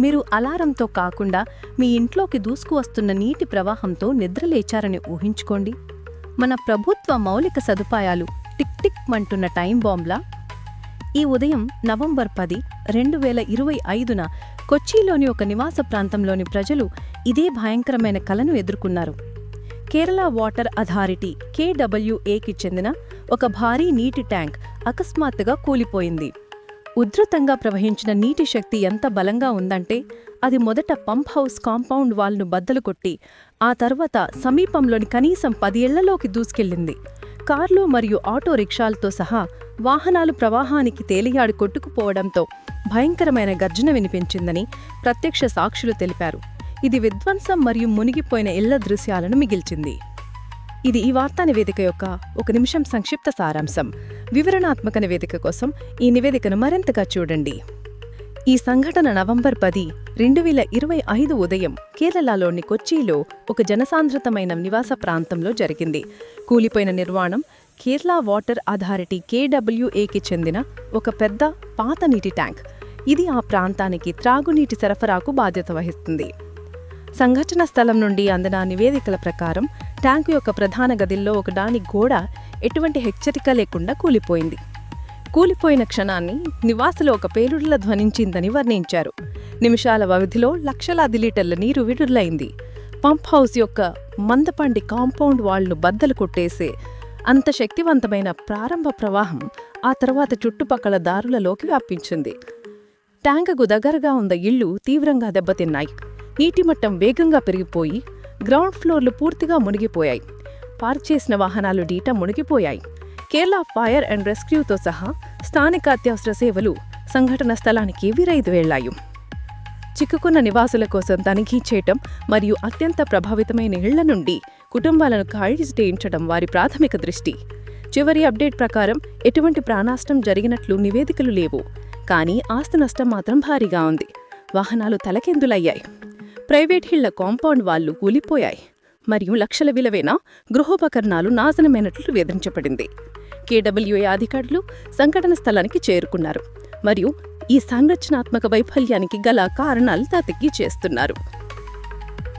మీరు అలారంతో కాకుండా మీ ఇంట్లోకి దూసుకువస్తున్న నీటి ప్రవాహంతో నిద్రలేచారని ఊహించుకోండి. మన ప్రభుత్వ మౌలిక సదుపాయాలు టిక్ టిక్ మంటున్న టైం బాంబ్లా? ఈ ఉదయం నవంబర్ పది రెండు వేల ఇరవై ఐదున కొచ్చిలోని ఒక నివాస ప్రాంతంలోని ప్రజలు ఇదే భయంకరమైన కలను ఎదుర్కొన్నారు. కేరళ వాటర్ అథారిటీ కేడబ్ల్యూఏకి చెందిన ఒక భారీ నీటి ట్యాంక్ అకస్మాత్తుగా కూలిపోయింది. ఉధృతంగా ప్రవహించిన నీటి శక్తి ఎంత బలంగా ఉందంటే అది మొదట పంప్ హౌస్ కాంపౌండ్ వాల్ను బద్దలు కొట్టి ఆ తర్వాత సమీపంలోని కనీసం పది ఏళ్ళలోకి దూసుకెళ్ళింది కార్లు మరియు ఆటో రిక్షాలతో సహా వాహనాలు ప్రవాహానికి తేలియాడి కొట్టుకుపోవడంతో భయంకరమైన గర్జన వినిపించిందని ప్రత్యక్ష సాక్షులు తెలిపారు. ఇది విధ్వంసం మరియు మునిగిపోయిన ఇళ్ళ దృశ్యాలను మిగిల్చింది. ఇది ఈ వార్తా నివేదిక యొక్క ఒక నిమిషం సంక్షిప్త సారాంశం. వివరణాత్మక నివేదిక కోసం ఈ నివేదికను మరింతగా చూడండి. ఈ సంఘటన నవంబర్ పది రెండు వేల ఇరవై ఐదు ఉదయం కేరళలోని కొచ్చిలో ఒక జనసాంద్రతమైన నివాస ప్రాంతంలో జరిగింది. కూలిపోయిన నిర్మాణం కేరళ వాటర్ అథారిటీ కేడబ్ల్యూఏకి చెందిన ఒక పెద్ద పాత నీటి ట్యాంక్. ఇది ఆ ప్రాంతానికి త్రాగునీటి సరఫరాకు బాధ్యత వహిస్తుంది. సంఘటన స్థలం నుండి అందిన నివేదికల ప్రకారం ట్యాంకు యొక్క ప్రధాన గదిల్లో ఒకదాని గోడ ఎటువంటి హెచ్చరిక లేకుండా కూలిపోయింది. కూలిపోయిన క్షణాన్ని నివాసులు ఒక పేలుడుల ధ్వనించిందని వర్ణించారు. నిమిషాల వ్యవధిలో లక్షలాది లీటర్ల నీరు విడుదలైంది. పంప్ హౌస్ యొక్క మందపండి కాంపౌండ్ వాల్ను బద్దలు కొట్టేసే అంత శక్తివంతమైన ప్రారంభ ప్రవాహం ఆ తర్వాత చుట్టుపక్కల దారులలోకి వ్యాపించింది. ట్యాంకుకు దగ్గరగా ఉన్న ఇళ్ళు తీవ్రంగా దెబ్బతిన్నాయి. నీటి మట్టం వేగంగా పెరిగిపోయి గ్రౌండ్ ఫ్లోర్లు పూర్తిగా మునిగిపోయాయి. పార్క్ చేసిన వాహనాలు డీటా మునిగిపోయాయి. కేరళ ఫైర్ అండ్ రెస్క్యూతో సహా స్థానిక అత్యవసర సేవలు సంఘటన స్థలానికి విరైదు వెళ్ళాయి. చిక్కుకున్న నివాసుల కోసం తనిఖీ చేయటం మరియు అత్యంత ప్రభావితమైన ఇళ్ళ నుండి కుటుంబాలను ఖాళీ చేయించడం వారి ప్రాథమిక దృష్టి. చివరి అప్డేట్ ప్రకారం ఎటువంటి ప్రాణాష్టం జరిగినట్లు నివేదికలు లేవు. కానీ ఆస్తి నష్టం మాత్రం భారీగా ఉంది. వాహనాలు తలకెందులయ్యాయి. ప్రైవేట్ హిళ్ళ కాంపౌండ్ వాళ్ళు కూలిపోయాయి. మరియు లక్షల విలువైన గృహోపకరణాలు నాశనమైనట్లు వేధించబడింది. కేడబ్ల్యూఏ అధికారులు సంఘటన స్థలానికి చేరుకున్నారు. మరియు ఈ సంరచనాత్మక వైఫల్యానికి గల కారణాలు తతికి చేస్తున్నారు.